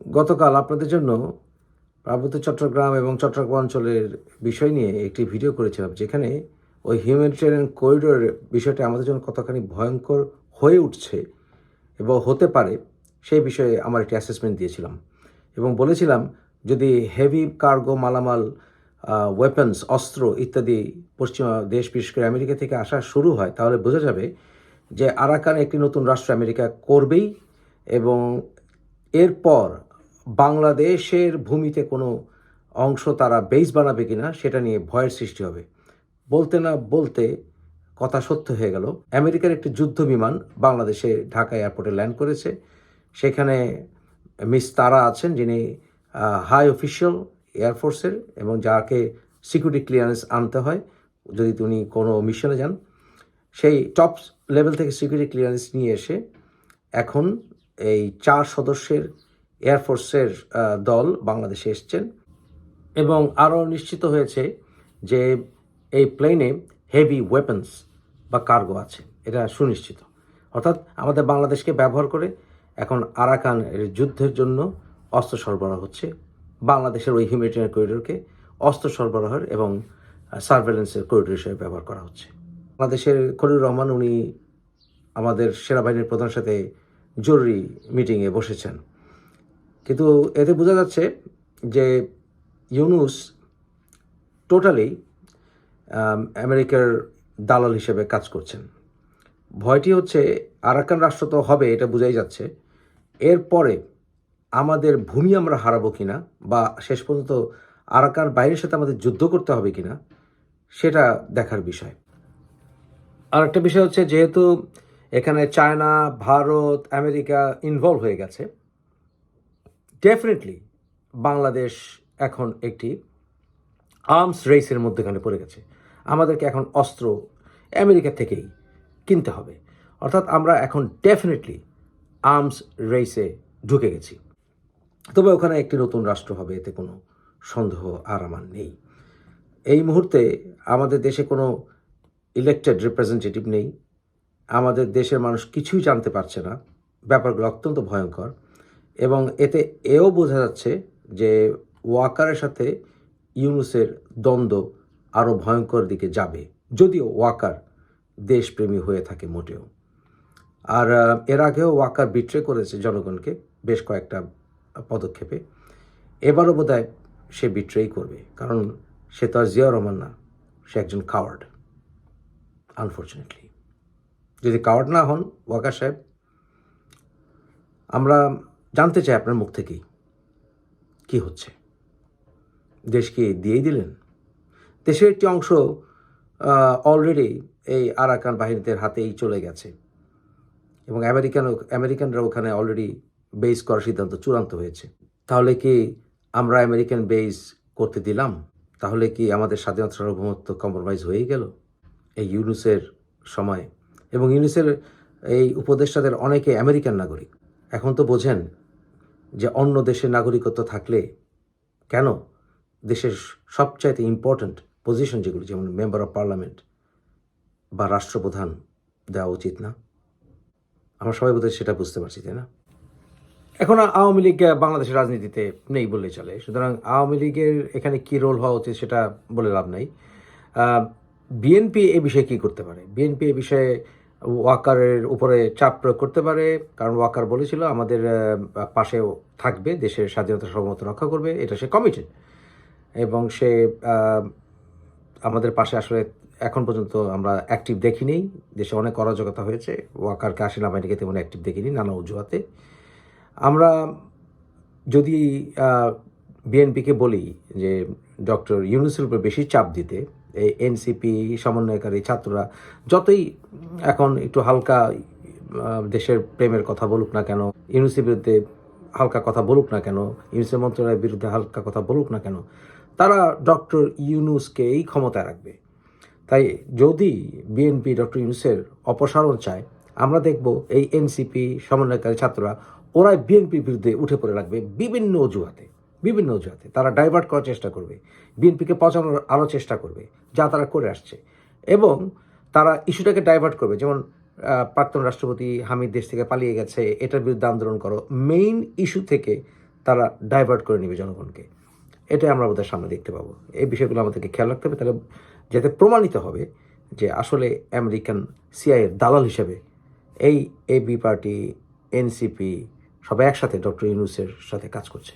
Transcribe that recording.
গতকাল আপনাদের জন্য পার্বত্য চট্টগ্রাম এবং চট্টগ্রাম অঞ্চলের বিষয় নিয়ে একটি ভিডিও করেছিলাম, যেখানে ওই হিউম্যানিটেরিয়ান করিডোর বিষয়টা আমাদের জন্য কতখানি ভয়ঙ্কর হয়ে উঠছে এবং হতে পারে সেই বিষয়ে আমার একটি অ্যাসেসমেন্ট দিয়েছিলাম এবং বলেছিলাম, যদি হেভি কার্গো মালামাল ওয়েপন্স অস্ত্র ইত্যাদি পশ্চিমা দেশ, বিশেষ করে আমেরিকা থেকে আসা শুরু হয়, তাহলে বোঝা যাবে যে আরাকান একটি নতুন রাষ্ট্র আমেরিকা করবেই এবং এরপর বাংলাদেশের ভূমিতে কোনো অংশ তারা বেস বানাবে কিনা সেটা নিয়ে ভয়ের সৃষ্টি হবে। বলতে না বলতে কথা সত্য হয়ে গেল। আমেরিকার একটি যুদ্ধ বিমান বাংলাদেশে ঢাকা এয়ারপোর্টে ল্যান্ড করেছে। সেখানে মিস তারা আছেন, যিনি হাই অফিসিয়াল এয়ারফোর্সের এবং যাকে সিকিউরিটি ক্লিয়ারেন্স আনতে হয়, যদি তিনি কোনো মিশনে যান। সেই টপ লেভেল থেকে সিকিউরিটি ক্লিয়ারেন্স নিয়ে এসে এখন এই চার সদস্যের এয়ারফোর্সের দল বাংলাদেশে এসছেন এবং আরও নিশ্চিত হয়েছে যে এই প্লেনে হেভি ওয়েপন্স বা কার্গো আছে। এটা সুনিশ্চিত। অর্থাৎ আমাদের বাংলাদেশকে ব্যবহার করে এখন আরাকান এর যুদ্ধের জন্য অস্ত্র সরবরাহ হচ্ছে। বাংলাদেশের ওই হিউম্যানিটেরিয়ান করিডোরকে অস্ত্র সরবরাহের এবং সার্ভেলেন্সের করিডোর হিসেবে ব্যবহার করা হচ্ছে। বাংলাদেশের খলিল রহমান উনি আমাদের সেনাবাহিনীর প্রধানের সাথে জরুরি মিটিংয়ে বসেছেন। কিন্তু এতে বোঝা যাচ্ছে যে ইউনুস টোটালি আমেরিকার দালাল হিসেবে কাজ করছেন। ভয়টি হচ্ছে আরাকান রাষ্ট্র তো হবে, এটা বোঝাই যাচ্ছে। এরপরে আমাদের ভূমি আমরা হারাবো কিনা বা শেষ পর্যন্ত আরাকান বাইরের সাথে আমাদের যুদ্ধ করতে হবে কিনা, সেটা দেখার বিষয়। আর একটা বিষয় হচ্ছে যেহেতু এখানে চায়না, ভারত, আমেরিকা ইনভলভ হয়ে গেছে ডেফিনেটলি বাংলাদেশ এখন একটি আর্মস রেসের মধ্যেখানে পড়ে গেছে। আমাদেরকে এখন অস্ত্র আমেরিকা থেকেই কিনতে হবে। অর্থাৎ আমরা এখন ডেফিনেটলি আর্মস রেসে ঢুকে গেছি। তবে ওখানে একটি নতুন রাষ্ট্র হবে, এতে কোনো সন্দেহ আর আমার নেই। এই মুহূর্তে আমাদের দেশে কোনো ইলেকটেড রিপ্রেজেন্টেটিভ নেই। আমাদের দেশের মানুষ কিছুই জানতে পারছে না। ব্যাপারগুলো অত্যন্ত ভয়ঙ্কর। এবং এতে এও বোঝা যাচ্ছে যে ওয়াকারের সাথে ইউনুসের দ্বন্দ্ব আরও ভয়ঙ্কর দিকে যাবে, যদিও ওয়াকার দেশপ্রেমী হয়ে থাকে মোটেও। আর এর আগেও ওয়াকার বিট্রে করেছে জনগণকে বেশ কয়েকটা পদক্ষেপে। এবারও বোধ সে বিট্রেই করবে, কারণ সে তো আর জিয়া রহমান না, সে একজন কাওয়ার্ড আনফর্চুনেটলি যদি কাওয়ার্ড না হন ওয়াকার সাহেব, আমরা জানতে চাই আপনার মুখ থেকেই। কি হচ্ছে? দেশকে দিয়েই দিলেন? দেশের একটি অংশ অলরেডি এই আরাকান বাহিনীদের হাতেই চলে গেছে। এবং আমেরিকান, আমেরিকানরা ওখানে অলরেডি বেস করার সিদ্ধান্ত চূড়ান্ত হয়েছে। তাহলে কি আমরা আমেরিকান বেস করতে দিলাম? তাহলে কি আমাদের স্বাধীনতা সার্বভৌমত্ব কম্প্রোমাইজ হয়ে গেল? এই ইউনুসের সময়। এবং ইউনুসের এই উপদেষ্টাদের অনেকে আমেরিকান নাগরিক। এখন তো বোঝেন যে অন্য দেশের নাগরিকত্ব থাকলে কেন দেশের সবচাইতে ইম্পর্ট্যান্ট পজিশন যেগুলো, যেমন মেম্বার অফ পার্লামেন্ট বা রাষ্ট্রপ্রধান দেওয়া উচিত না। আমরা সবাই বোধহয় সেটা বুঝতে পারছি, তাই না? এখন আওয়ামী লীগ বাংলাদেশের রাজনীতিতে নেই বললেই চলে। সুতরাং আওয়ামী লীগের এখানে কি রোল হওয়া উচিত সেটা বলে লাভ নাই। বিএনপি এ বিষয়ে কি করতে পারে? বিএনপি এ বিষয়ে ওয়াকারের উপরে চাপ প্রয়োগ করতে পারে। কারণ ওয়াকার বলেছিল, আমাদের পাশেও থাকবে, দেশের স্বাধীনতা সার্বভৌমত্ব রক্ষা করবে। এটা সে কমিটেড এবং সে আমাদের পাশে আসলে এখন পর্যন্ত আমরা অ্যাক্টিভ দেখিনি। দেশে অনেক অরাজকতা হয়েছে। ওয়াকারকে আসে সেনাবাহিনীকে তেমন অ্যাক্টিভ দেখিনি নানা অজুহাতে। আমরা যদি বিএনপিকে বলি যে, ডক্টর ইউনুসের উপর বেশি চাপ দিতে এনসিপি, সমন্বয়কারী ছাত্ররা, যতই এখন একটু হালকা দেশের প্রেমের কথা বলুক না কেন ইউনুসের বিরুদ্ধে হালকা কথা বলুক না কেন ইউনুসের মন্ত্রণালয়ের বিরুদ্ধে হালকা কথা বলুক না কেন, তারা ডক্টর ইউনুসকে এই ক্ষমতায় রাখবে। তাই যদি বিএনপি ডক্টর ইউনুসের অপসারণ চায়, আমরা দেখব এই এনসিপি, সমন্বয়কারী ছাত্ররা ওরা বিএনপির বিরুদ্ধে উঠে পড়ে লাগবে বিভিন্ন অজুহাতে। বিভিন্ন অজুহাতে তারা ডাইভার্ট করার চেষ্টা করবে, বিএনপিকে পচানোর আরও চেষ্টা করবে, যা তারা করে আসছে। এবং তারা ইস্যুটাকে ডাইভার্ট করবে, যেমন প্রাক্তন রাষ্ট্রপতি হামিদ দেশ থেকে পালিয়ে গেছে, এটার বিরুদ্ধে আন্দোলন করো। মেইন ইস্যু থেকে তারা ডাইভার্ট করে নেবে জনগণকে। এটাই আমরা আমাদের সামনে দেখতে পাবো। এই বিষয়গুলো আমাদেরকে খেয়াল রাখতে হবে, তাহলে যাতে প্রমাণিত হবে যে আসলে আমেরিকান সিআইয়ের দালাল হিসেবে এই এবি পার্টি এনসিপি সবাই একসাথে ডক্টর ইউনুসের সাথে কাজ করছে।